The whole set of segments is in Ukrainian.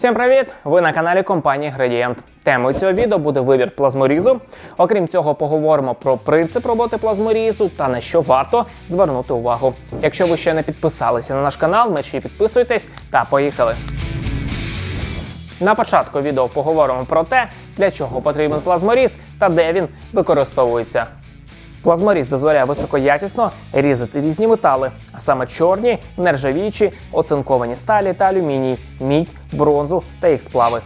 Всім привіт! Ви на каналі компанії Gradient. Темою цього відео буде вибір плазморізу. Окрім цього, поговоримо про принцип роботи плазморізу та на що варто звернути увагу. Якщо ви ще не підписалися на наш канал, мерщі підписуйтесь та поїхали. На початку відео поговоримо про те, для чого потрібен плазморіз та де він використовується. Плазморіз дозволяє високоякісно різати різні метали, а саме чорні, нержавіючі, оцинковані сталі та алюміній, мідь, бронзу та їх сплави.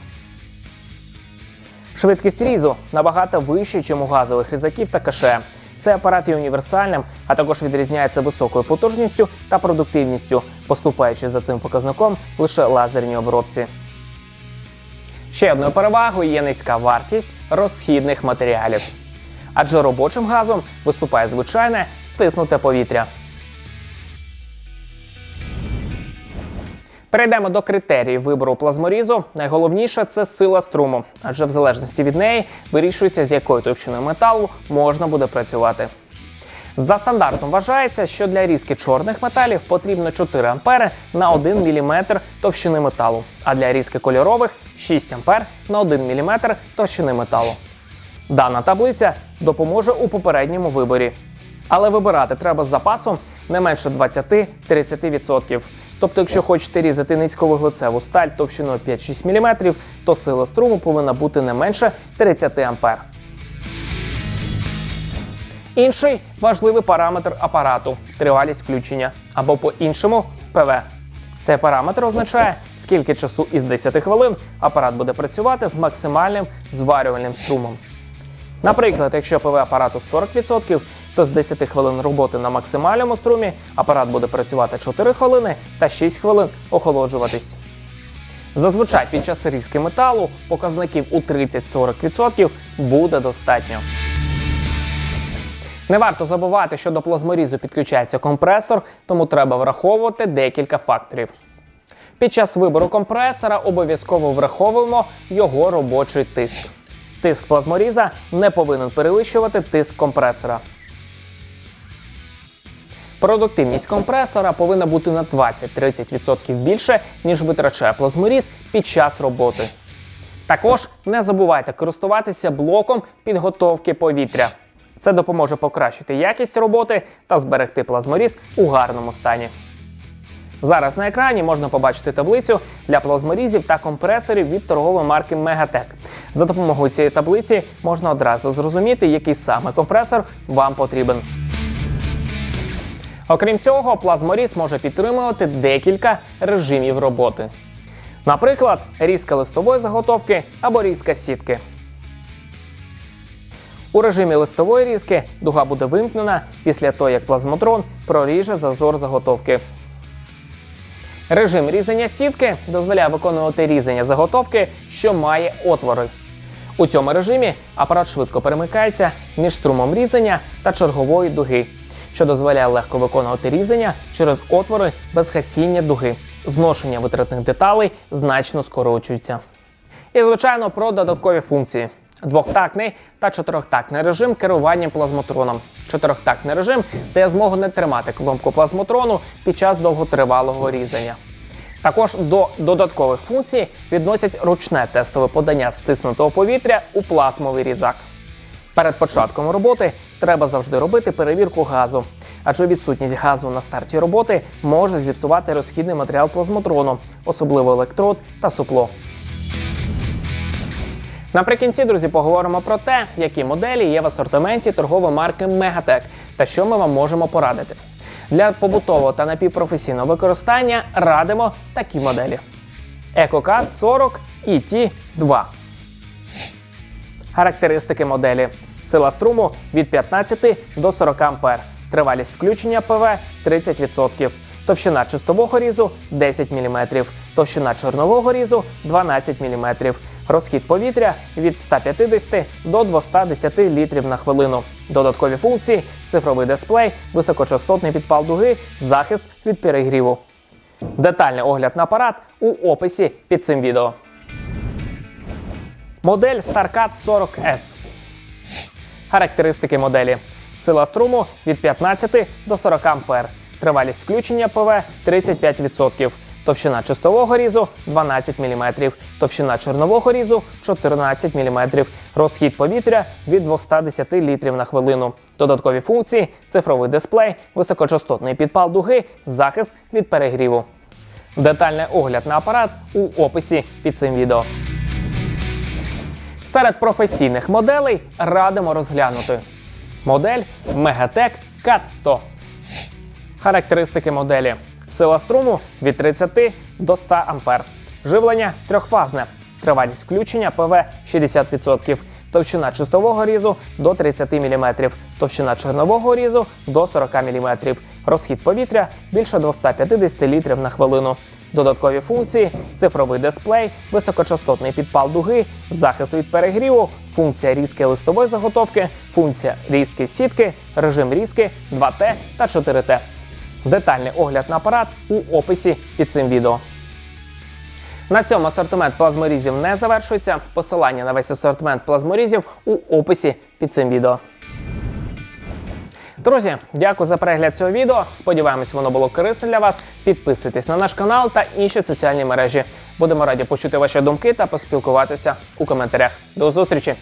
Швидкість різу набагато вища, ніж у газових різаків та каше. Цей апарат є універсальним, а також відрізняється високою потужністю та продуктивністю, поступаючи за цим показником лише лазерній обробці. Ще одною перевагою є низька вартість розхідних матеріалів. Адже робочим газом виступає звичайне стиснуте повітря. Перейдемо до критеріїв вибору плазморізу. Найголовніше це сила струму, адже в залежності від неї вирішується, з якою товщиною металу можна буде працювати. За стандартом вважається, що для різки чорних металів потрібно 4 ампери на 1 мм товщини металу, а для різки кольорових 6 ампер на 1 мм товщини металу. Дана таблиця допоможе у попередньому виборі. Але вибирати треба з запасом не менше 20-30%. Тобто, якщо хочете різати низьковуглецеву сталь товщиною 5-6 мм, то сила струму повинна бути не менше 30 А. Інший важливий параметр апарату тривалість включення або по-іншому ПВ. Цей параметр означає, скільки часу із 10 хвилин апарат буде працювати з максимальним зварювальним струмом. Наприклад, якщо ПВ апарату 40%, то з 10 хвилин роботи на максимальному струмі апарат буде працювати 4 хвилини та 6 хвилин охолоджуватись. Зазвичай під час різки металу показників у 30-40% буде достатньо. Не варто забувати, що до плазморізу підключається компресор, тому треба враховувати декілька факторів. Під час вибору компресора обов'язково враховуємо його робочий тиск. Тиск плазморіза не повинен перевищувати тиск компресора. Продуктивність компресора повинна бути на 20-30% більше, ніж витрачає плазморіз під час роботи. Також не забувайте користуватися блоком підготовки повітря. Це допоможе покращити якість роботи та зберегти плазморіз у гарному стані. Зараз на екрані можна побачити таблицю для плазморізів та компресорів від торгової марки Megatech. За допомогою цієї таблиці можна одразу зрозуміти, який саме компресор вам потрібен. Окрім цього, плазморіз може підтримувати декілька режимів роботи. Наприклад, різка листової заготовки або різка сітки. У режимі листової різки дуга буде вимкнена після того, як плазмотрон проріже зазор заготовки. Режим різання сітки дозволяє виконувати різання заготовки, що має отвори. У цьому режимі апарат швидко перемикається між струмом різання та чергової дуги, що дозволяє легко виконувати різання через отвори без гасіння дуги. Зношення витратних деталей значно скорочується. І, звичайно, про додаткові функції. Двохтактний та чотирьохтактний режим керування плазмотроном. Чотирьохтактний режим дає змогу не тримати кнопку плазмотрону під час довготривалого різання. Також до додаткових функцій відносять ручне тестове подання стиснутого повітря у плазмовий різак. Перед початком роботи треба завжди робити перевірку газу, адже відсутність газу на старті роботи може зіпсувати розхідний матеріал плазмотрону, особливо електрод та супло. Наприкінці, друзі, поговоримо про те, які моделі є в асортименті торгової марки Megatech та що ми вам можемо порадити. Для побутового та напівпрофесійного використання радимо такі моделі: EcoCAD 40 et 2 Характеристики моделі: сила струму від 15 до 40 А, тривалість включення ПВ 30%, товщина чистового різу 10 мм, товщина чорнового різу 12 мм. Розхід повітря від 150 до 210 літрів на хвилину. Додаткові функції: цифровий дисплей, високочастотний підпал дуги, захист від перегріву. Детальний огляд на апарат у описі під цим відео. Модель StarCAD 40S. Характеристики моделі: сила струму від 15 до 40 А, тривалість включення ПВ 35%, товщина чистового різу 12 мм, товщина чорнового різу 14 мм, розхід повітря від 210 літрів на хвилину. Додаткові функції: цифровий дисплей, високочастотний підпал дуги, захист від перегріву. Детальний огляд на апарат у описі під цим відео. Серед професійних моделей радимо розглянути модель Megatech CAT 100. Характеристики моделі: сила струму від 30 до 100 А, живлення трьохфазне, тривалість включення ПВ 60%, товщина чистового різу до 30 мм, товщина чорнового різу до 40 мм, розхід повітря більше 250 літрів на хвилину. Додаткові функції: цифровий дисплей, високочастотний підпал дуги, захист від перегріву, функція різки листової заготовки, функція різки сітки, режим різки 2Т та 4Т. Детальний огляд на апарат у описі під цим відео. На цьому асортимент плазморізів не завершується. Посилання на весь асортимент плазморізів у описі під цим відео. Друзі, дякую за перегляд цього відео. Сподіваємось, воно було корисне для вас. Підписуйтесь на наш канал та інші соціальні мережі. Будемо раді почути ваші думки та поспілкуватися у коментарях. До зустрічі!